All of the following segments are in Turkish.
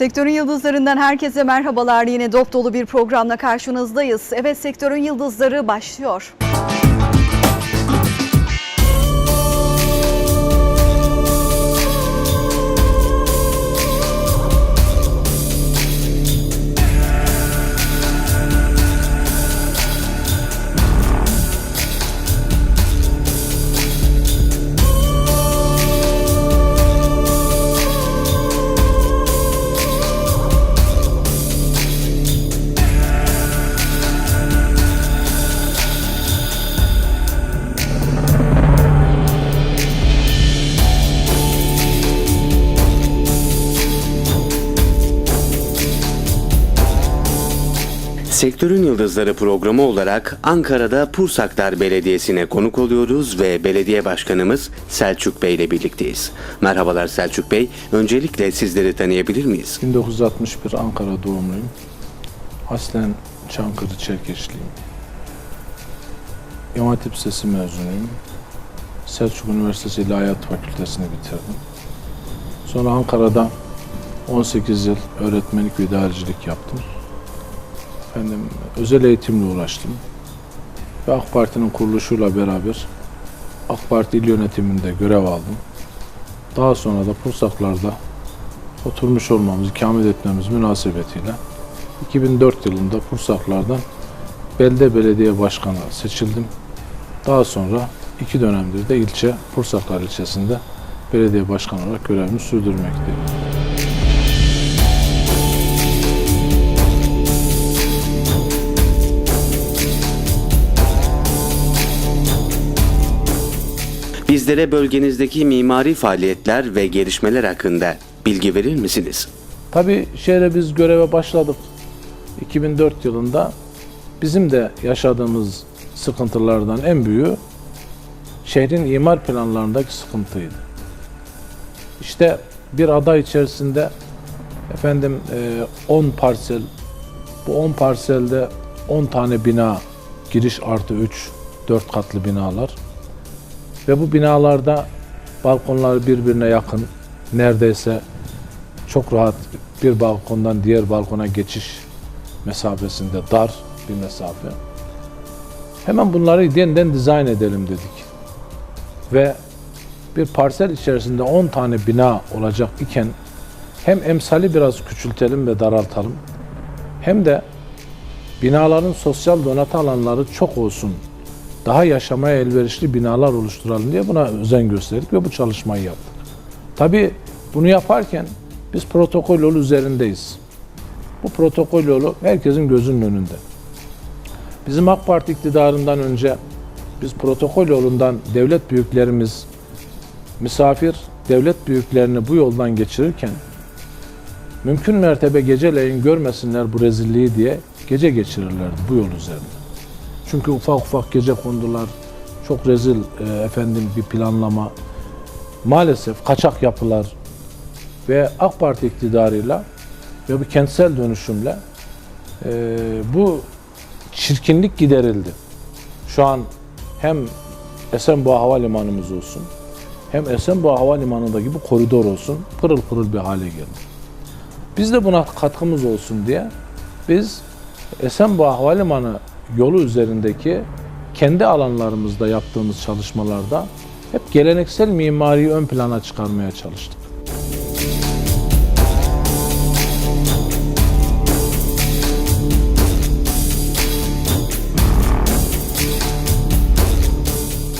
Sektörün yıldızlarından herkese merhabalar. Yine dop dolu bir programla karşınızdayız. Evet sektörün yıldızları başlıyor. Sektörün Yıldızları programı olarak Ankara'da Pursaklar Belediyesi'ne konuk oluyoruz ve belediye başkanımız Selçuk Bey ile birlikteyiz. Merhabalar Selçuk Bey. Öncelikle sizleri tanıyabilir miyiz? 1961 Ankara doğumluyum. Aslen Çankırı Çerkeşliyim. İmam Hatip mezunuyum. Selçuk Üniversitesi İlahiyat Fakültesini bitirdim. Sonra Ankara'da 18 yıl öğretmenlik ve idarecilik yaptım. Efendim, özel eğitimle uğraştım. Ve AK Parti'nin kuruluşuyla beraber AK Parti il yönetiminde görev aldım. Daha sonra da Pursaklar'da oturmuş olmamız, ikamet etmemiz münasebetiyle 2004 yılında Pursaklar'dan belde belediye başkanı seçildim. Daha sonra iki dönemdir de ilçe Pursaklar ilçesinde belediye başkanı olarak görevimi sürdürmekteyim. Bizlere bölgenizdeki mimari faaliyetler ve gelişmeler hakkında bilgi verir misiniz? Tabii şehre biz göreve başladık 2004 yılında. Bizim de yaşadığımız sıkıntılardan en büyüğü şehrin imar planlarındaki sıkıntıydı. İşte bir ada içerisinde efendim e, 10 parsel, bu 10 parselde 10 tane bina, giriş artı 3, 4 katlı binalar ve bu binalarda balkonlar birbirine yakın, neredeyse çok rahat bir balkondan diğer balkona geçiş mesafesinde dar bir mesafe. Hemen bunları yeniden dizayn edelim dedik. Ve bir parsel içerisinde 10 tane bina olacak iken hem emsali biraz küçültelim ve daraltalım hem de binaların sosyal donatı alanları çok olsun. Daha yaşamaya elverişli binalar oluşturalım diye buna özen gösterdik ve bu çalışmayı yaptık. Tabii bunu yaparken biz protokol yolu üzerindeyiz. Bu protokol yolu herkesin gözünün önünde. Bizim AK Parti iktidarından önce biz protokol yolundan devlet büyüklerimiz misafir devlet büyüklerini bu yoldan geçirirken mümkün mertebe geceleyin görmesinler bu rezilliği diye gece geçirirlerdi bu yol üzerinde. Çünkü ufak ufak gece kondular, çok rezil e, efendim bir planlama, maalesef kaçak yapılar ve AK Parti iktidarıyla ve bu kentsel dönüşümle e, bu çirkinlik giderildi. Şu an hem Esenboğa Havalimanımız olsun, hem Esenboğa Havalimanı'ndaki bu koridor olsun, pırıl pırıl bir hale geldi. Biz de buna katkımız olsun diye biz Esenboğa Havalimanı yolu üzerindeki kendi alanlarımızda yaptığımız çalışmalarda hep geleneksel mimariyi ön plana çıkarmaya çalıştık.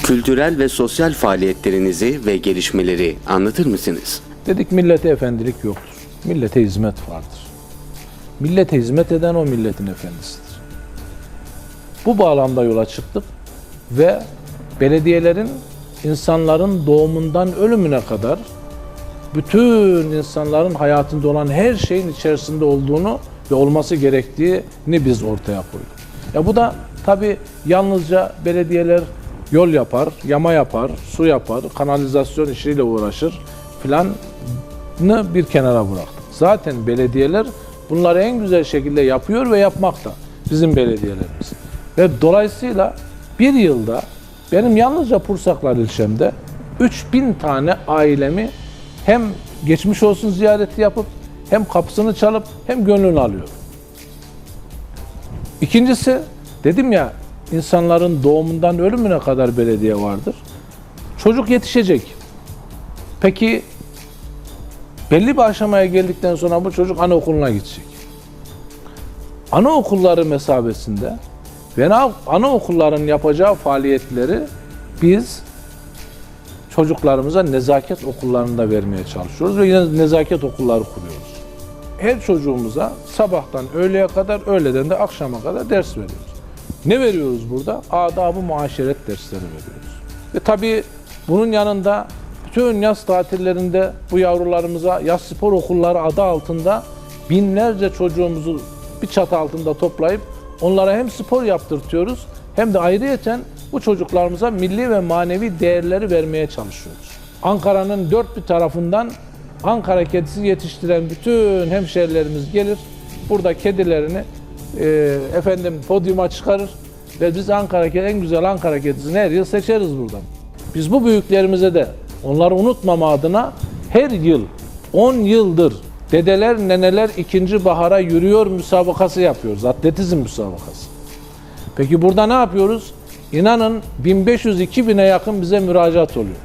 Kültürel ve sosyal faaliyetlerinizi ve gelişmeleri anlatır mısınız? Dedik millete efendilik yoktur. Millete hizmet vardır. Millete hizmet eden o milletin efendisidir. Bu bağlamda yola çıktık ve belediyelerin insanların doğumundan ölümüne kadar bütün insanların hayatında olan her şeyin içerisinde olduğunu ve olması gerektiğini biz ortaya koyduk. Ya bu da tabii yalnızca belediyeler yol yapar, yama yapar, su yapar, kanalizasyon işiyle uğraşır filanı bir kenara bıraktık. Zaten belediyeler bunları en güzel şekilde yapıyor ve yapmakta bizim belediyelerimiz. Ve dolayısıyla bir yılda benim yalnızca Pursaklar ilçemde 3000 tane ailemi hem geçmiş olsun ziyareti yapıp hem kapısını çalıp hem gönlünü alıyor. İkincisi dedim ya insanların doğumundan ölümüne kadar belediye vardır. Çocuk yetişecek. Peki belli bir aşamaya geldikten sonra bu çocuk anaokuluna gidecek. Anaokulları mesabesinde ve ana- anaokulların yapacağı faaliyetleri biz çocuklarımıza nezaket okullarında vermeye çalışıyoruz ve yine nezaket okulları kuruyoruz. Her çocuğumuza sabahtan öğleye kadar, öğleden de akşama kadar ders veriyoruz. Ne veriyoruz burada? Adab-ı muaşeret dersleri veriyoruz. Ve tabii bunun yanında bütün yaz tatillerinde bu yavrularımıza yaz spor okulları adı altında binlerce çocuğumuzu bir çatı altında toplayıp onlara hem spor yaptırtıyoruz hem de ayrıyeten bu çocuklarımıza milli ve manevi değerleri vermeye çalışıyoruz. Ankara'nın dört bir tarafından Ankara kedisi yetiştiren bütün hemşerilerimiz gelir. Burada kedilerini e, efendim podyuma çıkarır ve biz Ankara en güzel Ankara kedisini her yıl seçeriz buradan. Biz bu büyüklerimize de onları unutmama adına her yıl 10 yıldır dedeler neneler ikinci bahara yürüyor müsabakası yapıyoruz. Atletizm müsabakası. Peki burada ne yapıyoruz? İnanın 1500-2000'e yakın bize müracaat oluyor.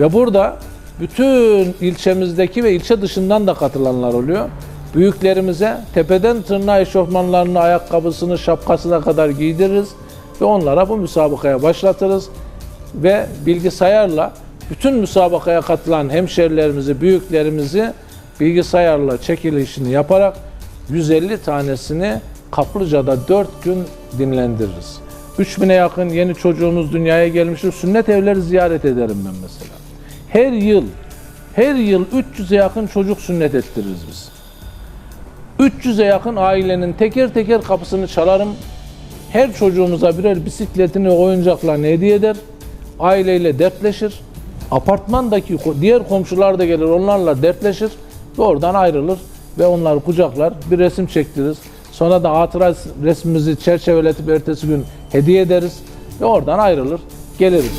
Ve burada bütün ilçemizdeki ve ilçe dışından da katılanlar oluyor. Büyüklerimize tepeden tırnağa eşofmanlarını, ayakkabısını, şapkasına kadar giydiririz ve onlara bu müsabakaya başlatırız. Ve bilgisayarla bütün müsabakaya katılan hemşerilerimizi, büyüklerimizi bilgisayarla çekilişini yaparak 150 tanesini Kaplıca'da 4 gün dinlendiririz. 3000'e yakın yeni çocuğumuz dünyaya gelmiştir. Sünnet evleri ziyaret ederim ben mesela. Her yıl, her yıl 300'e yakın çocuk sünnet ettiririz biz. 300'e yakın ailenin teker teker kapısını çalarım. Her çocuğumuza birer bisikletini, oyuncaklarını hediye eder. Aileyle dertleşir. Apartmandaki diğer komşular da gelir, onlarla dertleşir ve oradan ayrılır ve onları kucaklar, bir resim çektiririz. Sonra da hatıra resmimizi çerçeveletip ertesi gün hediye ederiz ve oradan ayrılır, geliriz.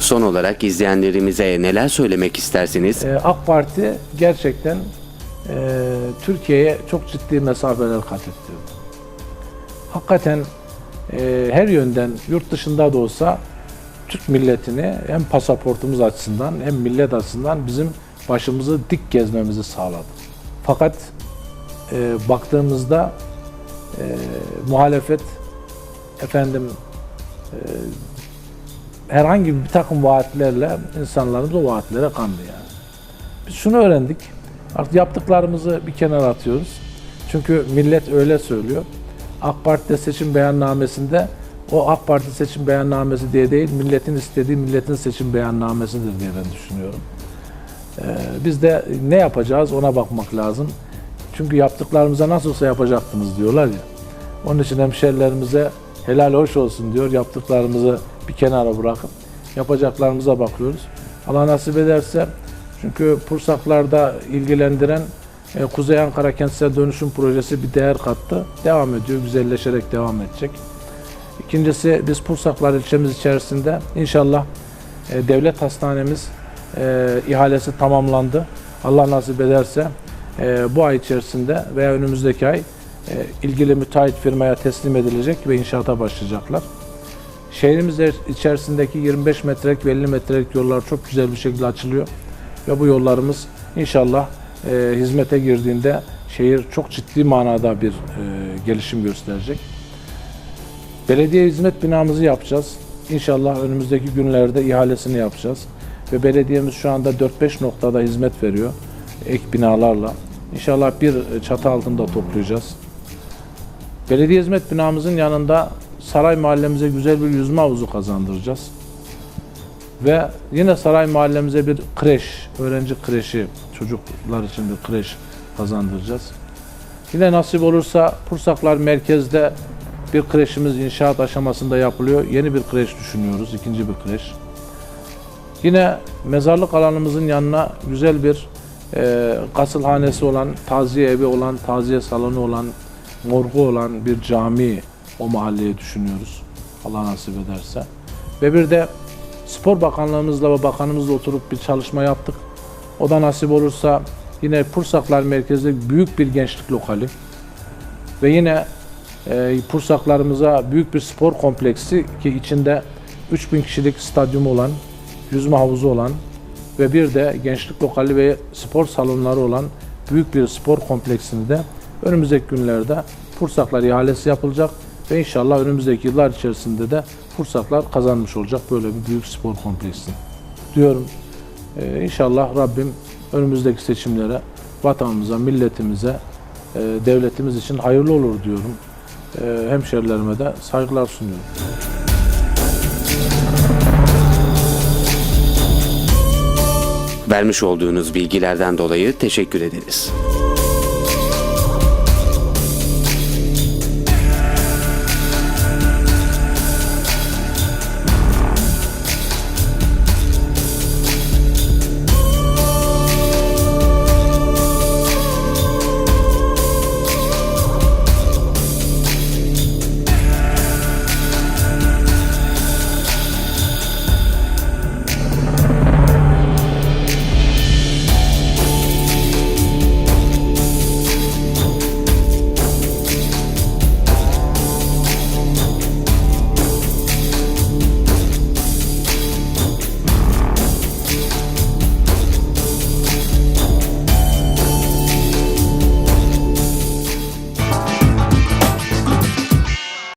Son olarak izleyenlerimize neler söylemek istersiniz? Ee, AK Parti gerçekten e, Türkiye'ye çok ciddi mesafeler kat etti. Hakikaten e, her yönden yurt dışında da olsa Türk milletini hem pasaportumuz açısından hem millet açısından bizim başımızı dik gezmemizi sağladı. Fakat e, baktığımızda e, muhalefet efendim e, herhangi bir takım vaatlerle insanlarımız o vaatlere kandı yani. Biz şunu öğrendik. Artık yaptıklarımızı bir kenara atıyoruz. Çünkü millet öyle söylüyor. AK Parti'de seçim beyannamesinde o AK Parti seçim beyannamesi diye değil, milletin istediği milletin seçim beyannamesidir diye ben düşünüyorum. Ee, biz de ne yapacağız ona bakmak lazım. Çünkü yaptıklarımıza nasıl olsa yapacaktınız diyorlar ya. Onun için hemşerilerimize helal hoş olsun diyor. Yaptıklarımızı bir kenara bırakıp yapacaklarımıza bakıyoruz. Allah nasip ederse çünkü Pursaklar'da ilgilendiren e, Kuzey Ankara Kentsel Dönüşüm Projesi bir değer kattı. Devam ediyor, güzelleşerek devam edecek. İkincisi biz Pursaklar ilçemiz içerisinde inşallah e, devlet hastanemiz e, ihalesi tamamlandı. Allah nasip ederse bu ay içerisinde veya önümüzdeki ay ilgili müteahhit firmaya teslim edilecek ve inşaata başlayacaklar. Şehrimiz içerisindeki 25 metrelik ve 50 metrelik yollar çok güzel bir şekilde açılıyor. Ve bu yollarımız inşallah e, hizmete girdiğinde şehir çok ciddi manada bir e, gelişim gösterecek. Belediye hizmet binamızı yapacağız. İnşallah önümüzdeki günlerde ihalesini yapacağız. Ve belediyemiz şu anda 4-5 noktada hizmet veriyor ek binalarla. İnşallah bir çatı altında toplayacağız. Belediye hizmet binamızın yanında Saray mahallemize güzel bir yüzme havuzu kazandıracağız. Ve yine Saray mahallemize bir kreş, öğrenci kreşi, çocuklar için bir kreş kazandıracağız. Yine nasip olursa Pursaklar merkezde bir kreşimiz inşaat aşamasında yapılıyor. Yeni bir kreş düşünüyoruz, ikinci bir kreş. Yine mezarlık alanımızın yanına güzel bir e, kasılhanesi olan, taziye evi olan, taziye salonu olan, morgu olan bir cami o mahalleye düşünüyoruz. Allah nasip ederse. Ve bir de Spor Bakanlığımızla ve bakanımızla oturup bir çalışma yaptık. O da nasip olursa yine Pursaklar merkezinde büyük bir gençlik lokali ve yine e, Pursaklarımıza büyük bir spor kompleksi ki içinde 3000 kişilik stadyumu olan, yüzme havuzu olan ve bir de gençlik lokali ve spor salonları olan büyük bir spor kompleksini de önümüzdeki günlerde Pursaklar ihalesi yapılacak ve inşallah önümüzdeki yıllar içerisinde de Pursaklar kazanmış olacak böyle bir büyük spor kompleksini. Diyorum ee, inşallah Rabbim önümüzdeki seçimlere vatanımıza, milletimize, e, devletimiz için hayırlı olur diyorum. E, hemşerilerime de saygılar sunuyorum. Vermiş olduğunuz bilgilerden dolayı teşekkür ederiz.